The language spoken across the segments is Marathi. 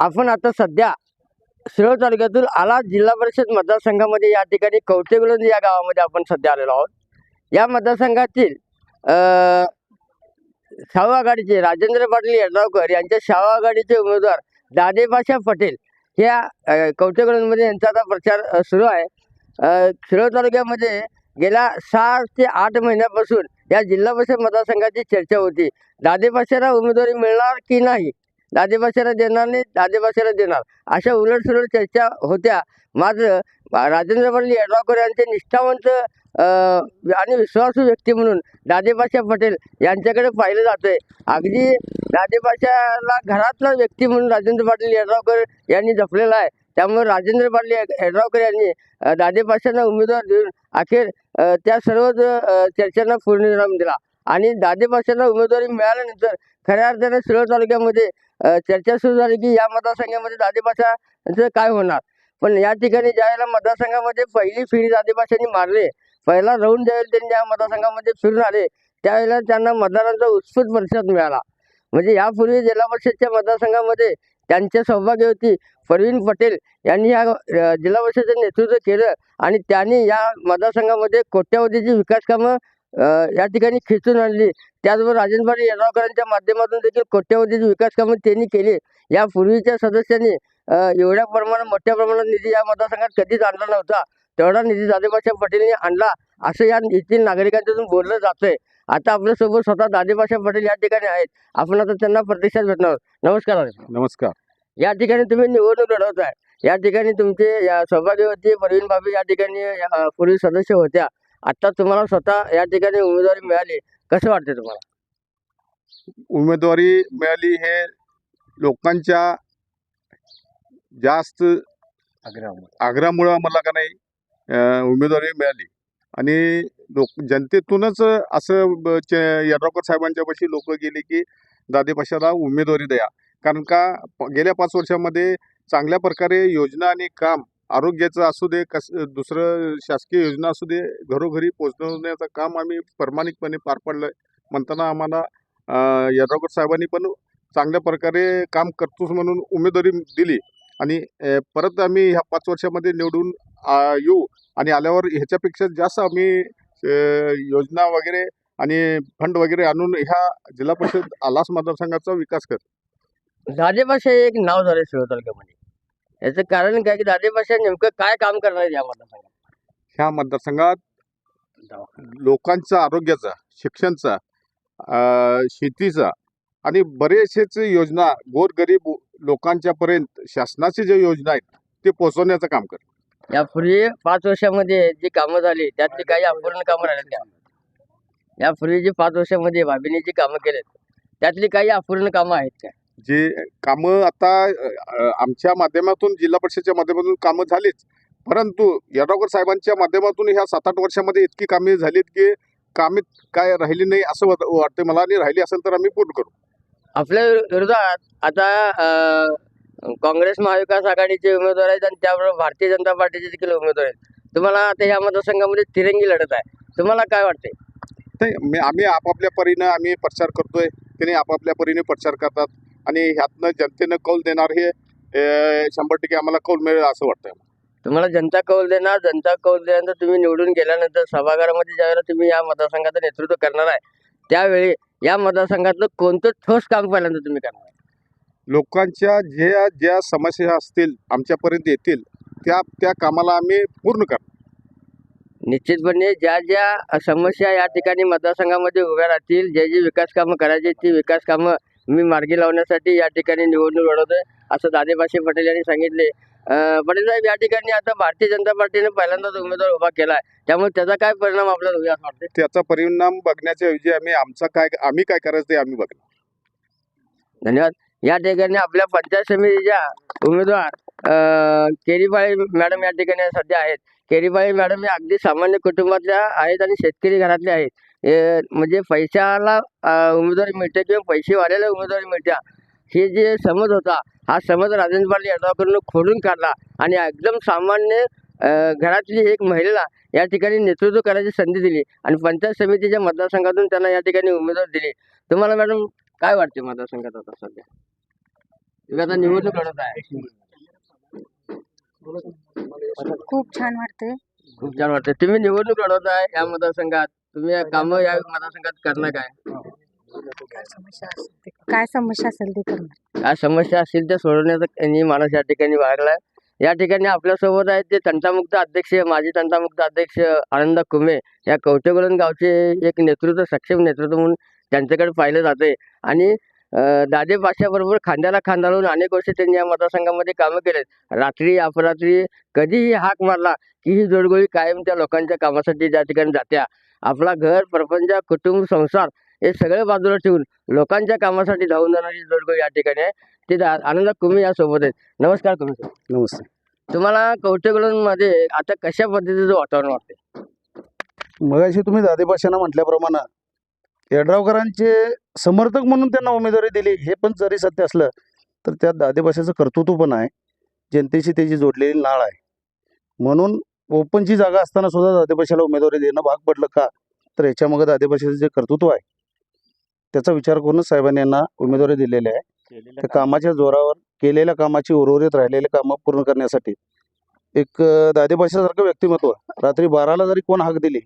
आपण आता सध्या शिरोळ तालुक्यातील आला जिल्हा परिषद मतदारसंघामध्ये या ठिकाणी कवटेगुलंद या गावामध्ये आपण सध्या आलेलो आहोत. या मतदारसंघातील शाहू आघाडीचे राजेंद्र पाटील यड्रावकर यांच्या शाहू आघाडीचे उमेदवार दादेपाशा पटेल ह्या अ, यांचा आता प्रचार सुरू आहे. अ, शिरोळ तालुक्यामध्ये गेल्या सहा ते आठ महिन्यापासून या जिल्हा परिषद मतदारसंघाची चर्चा होती. दादेपाशाला उमेदवारी मिळणार की नाही? दादेबाशाला देणार नाही दादेबाशाला देणार. अशा उलटसुलट चर्चा होत्या. मात्र राजेंद्र पाटील यड्रावकर यांचे निष्ठावंत आणि विश्वासू व्यक्ती म्हणून दादेबाशा पटेल यांच्याकडे पाहिलं जातंय. अगदी दादेबाशाला घरातला व्यक्ती म्हणून राजेंद्र पाटील यड्रावकर यांनी जपलेला आहे. त्यामुळे राजेंद्र पाटील यड- यड्रावकर यांनी दादेबाशांना उमेदवार देऊन अखेर त्या सर्वच चर्चांना पूर्णविराम दिला. आणि दादेपाशांना उमेदवारी मिळाल्यानंतर खऱ्या अर्थाने शिरोळ तालुक्यामध्ये चर्चा सुरू झाली की या मतदारसंघामध्ये दादेपाशांचं काय होणार? पण या ठिकाणी ज्यावेळेला मतदारसंघामध्ये पहिली फिरी दादेबाशांनी मारले पहिला राऊंड ज्यावेळेला त्यांनी या मतदारसंघामध्ये फिरून आले त्यावेळेला त्यांना मतदारांचा उत्स्फूर्त प्रतिसाद मिळाला. म्हणजे यापूर्वी जिल्हा परिषदच्या मतदारसंघामध्ये त्यांच्या सौभाग्यवती परवीन पटेल. यांनी या जिल्हा परिषदेचं नेतृत्व केलं आणि त्यांनी या मतदारसंघामध्ये कोट्यावधीची विकास कामं या ठिकाणी खेचून आणली. त्याचबरोबर राजेंद्र यड्रावकरांच्या माध्यमातून देखील कोट्यावधीची विकास कामं त्यांनी केली. या पूर्वीच्या सदस्यांनी एवढ्या प्रमाणात मोठ्या प्रमाणात निधी या मतदारसंघात कधीच आणला नव्हता. तेवढा निधी दादेबाशा पटेलने आणला. असं या येथील नागरिकांच्यातून बोललं जातंय. आता आपल्यासोबत स्वतः दादेबाशा पटेल या ठिकाणी आहेत. आपण आता त्यांना प्रतिसाद भेटणार. नमस्कार. नमस्कार. या ठिकाणी तुम्ही निवडणूक लढवत आहे या ठिकाणी तुमचे या सौभाग्यवती परवीन बाबी या ठिकाणी पूर्वी सदस्य होत्या. आता तुम्हाला स्वतः या ठिकाणी उमेदवारी मिळाली. कसं वाटते तुम्हाला? उमेदवारी मिळाली हे लोकांच्या जास्त आग्रहामुळं. आम्हाला का नाही अं, उमेदवारी मिळाली. आणि लोक जनतेतूनच असं ब- चे- यड्रावकर साहेबांच्या पाशी लोक गेले की दादेपाशाला उमेदवारी द्या. कारण का प- गेल्या पाच वर्षामध्ये चांगल्या प्रकारे योजना आणि काम आरोग्याचं असू दे कस दुसरं शासकीय योजना असू दे घरोघरी पोचवण्याचं काम आम्ही प्रामाणिकपणे पार पाडलं म्हणताना आम्हाला अं, यड्रावकर साहेबांनी पण चांगल्या प्रकारे काम करतोच म्हणून उमेदवारी दिली. आणि परत आम्ही ह्या पाच वर्षामध्ये निवडून येऊ. आणि आल्यावर ह्याच्यापेक्षा जास्त आम्ही योजना वगैरे आणि फंड वगैरे आणून ह्या जिल्हा परिषद आलास मतदारसंघाचा विकास कर दादेभाषा एक नाव झाले शिव तालुक्यामध्ये. याचं कारण काय की दादेभाषा नेमकं काय काम करणार आहे या मतदारसंघात? ह्या मतदारसंघात लोकांचा आरोग्याचा शिक्षणचा अं, शेतीचा आणि बरेचसेच योजना गोरगरीब लोकांच्या पर्यंत शासनाची जे योजना आहेत ते पोहोचवण्याचं काम कर यापूर्वी पाच वर्षामध्ये जी कामं झाली त्यातली काही अपूर्ण कामं राहिली त्या यापूर्वी जी पाच वर्षामध्ये भाभीने जी कामं केलेत त्यातली काही अपूर्ण कामं आहेत का जे कामं आता आमच्या माध्यमातून जिल्हा परिषदेच्या माध्यमातून कामं झालीच. परंतु यड्रावकर साहेबांच्या माध्यमातून ह्या सात आठ वर्षामध्ये इतकी कामे झालीत की कामे काय राहिली नाही असं वाट- वाटतंय मला. आणि राहिली असेल तर आम्ही पूर्ण करू. आपल्या विरोधात आता काँग्रेस महाविकास आघाडीचे उमेदवार आहेत आणि त्याबरोबर भारतीय जनता पार्टीचे देखील उमेदवार आहेत. तुम्हाला आता ह्या मतदारसंघामध्ये तिरंगी लढत आहे. तुम्हाला काय वाटते ते मी आम्ही आपापल्या परीनं आम्ही प्रचार करतोय. त्यांनी आपापल्या परीने प्रचार करतात. आणि ह्यातनं जनतेनं कौल देणार हे शंभर टक्के आम्हाला कौल मिळेल असं वाटतंय तुम्हाला जनता कौल देणार जनता कौल दिल्यानंतर तुम्ही निवडून गेल्यानंतर सभागृहामध्ये ज्यावेळेला तुम्ही या मतदारसंघाचं नेतृत्व करणार आहे त्यावेळी या मतदारसंघातलं कोणतं ठोस काम पहिल्यांदा तुम्ही करणार? लोकांच्या ज्या ज्या समस्या असतील आमच्यापर्यंत येतील त्या त्या कामाला आम्ही पूर्ण करणार. निश्चितपणे ज्या ज्या समस्या या ठिकाणी मतदारसंघामध्ये उभ्या राहतील जे जे विकास कामं करायची ती विकास कामं मी मार्गी लावण्यासाठी या ठिकाणी निवडणूक लढवतोय असं दादेभाषे पटेल यांनी सांगितले. पटेल साहेब या ठिकाणी आता भारतीय जनता पार्टीने पहिल्यांदाच उमेदवार उभा केला आहे त्यामुळे त्याचा काय परिणाम आपल्याला होईल असं वाटतं त्याचा परिणाम बघण्याच्या ऐवजी आम्ही आमचा काय आम्ही काय करायचं ते आम्ही बघणार. धन्यवाद. या ठिकाणी आपल्या पंचायत समितीच्या उमेदवार अं, केरीबाई मॅडम या ठिकाणी सध्या आहेत. केरीबाई मॅडम हे अगदी सामान्य कुटुंबातल्या आहेत आणि शेतकरी घरातले आहेत. हे म्हणजे पैशाला उमेदवारी मिळते किंवा पैसे वाल्याला उमेदवारी मिळत्या हे जे समज होता हा समज राजेंद्र पाटील यड्रावकरनं खोडून काढला आणि एकदम सामान्य घरातली एक महिलेला या ठिकाणी नेतृत्व करायची संधी दिली आणि पंचायत समितीच्या मतदारसंघातून त्यांना या ठिकाणी उमेदवार दिली. तुम्हाला मॅडम काय वाटते मतदारसंघात आता सध्या? तुम्ही आता निवडणूक लढत आहे. खूप छान वाटते खूप छान वाटतं तुम्ही निवडणूक लढवत आहे या मतदारसंघात. तुम्ही कामं या मतदारसंघात करणार काय? काय समस्या असेल ते करणार काय समस्या असतील त्या सोडवण्याचा त्यांनी माणूस या ठिकाणी बाळगलाय या ठिकाणी आपल्यासोबत आहेत ते तंटामुक्त अध्यक्ष माजी तंटामुक्त अध्यक्ष आनंद कुमे. या कवटेगोलन गावचे एक नेतृत्व सक्षम नेतृत्व म्हणून त्यांच्याकडे पाहिलं जाते आणि अं, दादे पाशाबरोबर खांद्याला खांदा लावून अनेक वर्ष त्यांनी या मतदारसंघामध्ये कामं केलेत. रात्री अपरात्री कधीही हाक मारला की ही जोडगोळी कायम त्या लोकांच्या कामासाठी त्या ठिकाणी जात्या. आपला घर प्रपंच कुटुंब संसार हे सगळं बाजूला ठेवून लोकांच्या कामासाठी धावून जाणारी जोडगोळी या ठिकाणी आहे. ते आनंद कुमी या सोबत आहेत. नमस्कार कुमी सर. नमस्ते. तुम्हाला कवटेगडमध्ये आता कशा पद्धतीचं वातावरण वाटते मगाशी तुम्ही दादेभाषानं म्हटल्याप्रमाणे यड्रावकरांचे समर्थक म्हणून त्यांना उमेदवारी दिली हे पण जरी सत्य असलं तर त्यात दादेभाषेचं कर्तृत्व पण आहे. जनतेशी त्याची जोडलेली नाळ आहे. म्हणून ओपनची जागा असताना सुद्धा दादेभाषेला उमेदवारी देणं भाग पडलं का? तर याच्यामागं दादेभाषेचं जे कर्तृत्व आहे त्याचा विचार करूनच साहेबांनी यांना उमेदवारी दिलेली आहे. त्या कामाच्या जोरावर केलेल्या कामाची उर्वरित राहिलेले कामं पूर्ण करण्यासाठी. एक अं, दादेभाषेसारखं व्यक्तिमत्व. रात्री बाराला जरी कोण हाक दिली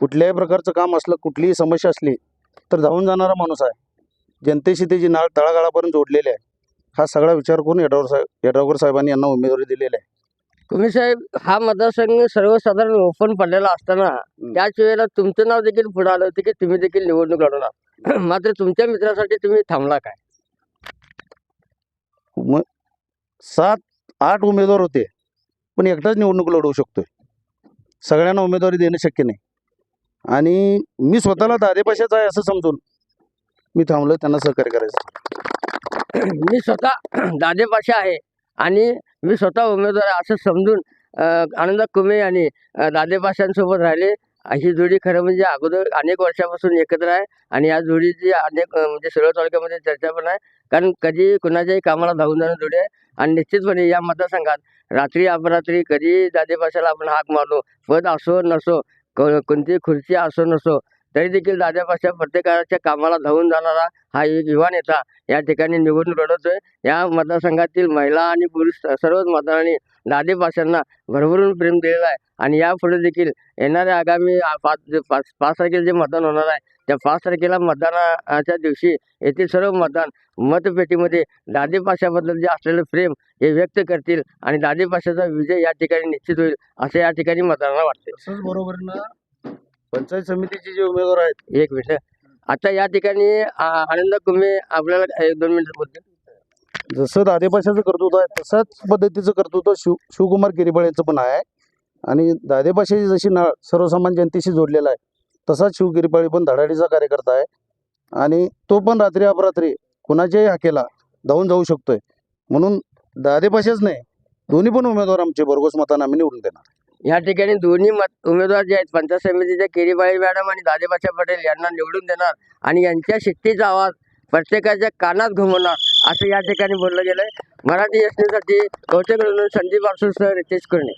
कुठल्याही प्रकारचं काम असलं कुठलीही समस्या असली तर धावून जाणारा माणूस आहे. जनतेशी त्याची नाळ तळागाळापर्यंत जोडलेली आहे. हा सगळा विचार करून यड्रावर साहेब यड्रावकर साहेबांनी यांना उमेदवारी दिलेली आहे. कुमी साहेब हा मतदारसंघ सर्वसाधारण ओपन पडलेला असताना त्याच वेळेला तुमचं नाव देखील पुढे आलं होतं की तुम्ही देखील निवडणूक लढवणार? मात्र तुमच्या मित्रासाठी तुम्ही थांबला काय? मग सात आठ उमेदवार होते पण एकटाच निवडणूक लढवू शकतोय. सगळ्यांना उमेदवारी देणं शक्य नाही. आणि मी स्वतःला दादेपाशाचा आहे असं समजून मी थांबलो त्यांना सहकार्य करायचं. मी स्वतः दादेपाशा आहे. आणि मी स्वतः उमेदवार असं समजून आनंद कुमे आणि दादेपाशांसोबत राहिले. ही जोडी खरं म्हणजे अगोदर अनेक वर्षापासून एकत्र आहे आणि या जोडीची अनेक म्हणजे सर्व तालुक्यामध्ये चर्चा पण आहे. कारण कधी कुणाच्याही कामाला धावून जाणं जोडी आहे आणि निश्चितपणे या मतदारसंघात रात्री अपरात्री कधी दादेपाशाला आपण हाक मारलो पद असो नसो क कोणती खुर्ची असो नसो तरी देखील दादापाशा प्रत्येकाच्या कामाला धावून जाणारा हा एक युवा नेता या ठिकाणी निवडणूक लढवतोय या मतदारसंघातील महिला आणि पुरुष सर्वच मतदारांनी दादेपाशांना भरभरून प्रेम दिलेला आहे. आणि यापुढे देखील येणाऱ्या आगामी पाच पाच पाच तारखेला जे मतदान होणार आहे त्या पाच तारखेला मतदानाच्या दिवशी येथील सर्व मतदान मतपेटीमध्ये दादेपाशाबद्दल जे असलेलं प्रेम हे व्यक्त करतील आणि दादेपाशाचा विजय या ठिकाणी निश्चित होईल असं या ठिकाणी मतदारांना वाटते बरोबर बरोबर पंचायत समितीचे जे उमेदवार आहेत. एक मिनिट. आता या ठिकाणी आ- आनंद कुंभे आपल्याला एक दोन मिनिट बोलते जसं दादेपाशाचं कर्तृत्व आहे तशाच पद्धतीचं कर्तृत्व शिव शिवकुमार किरीबळ यांचं पण आहे. आणि दादेपाशाची जशी नाळ सर्वसामान्य जनतेशी जोडलेला आहे तसाच शिव किरीपाळी पण धडाडीचा कार्यकर्ता आहे. आणि तो पण रात्री अपरात्री कुणाच्याही हाकेला धावून जाऊ शकतोय. म्हणून दादेपाशाच नाही दोन्ही पण उमेदवार आमचे भरघोस मतानं आम्ही निवडून देणार. या ठिकाणी दोन्ही मत उमेदवार जे आहेत पंचायत समितीच्या केरीबाई मॅडम आणि दादेबाचा पटेल यांना निवडून देणार आणि यांच्या शिट्टीचा आवाज प्रत्येकाच्या कानात घुमवणार असं या ठिकाणी बोललं गेलंय. मराठी एसटीसाठी कौशल संदीप आरसूसह रितेश कुर्णे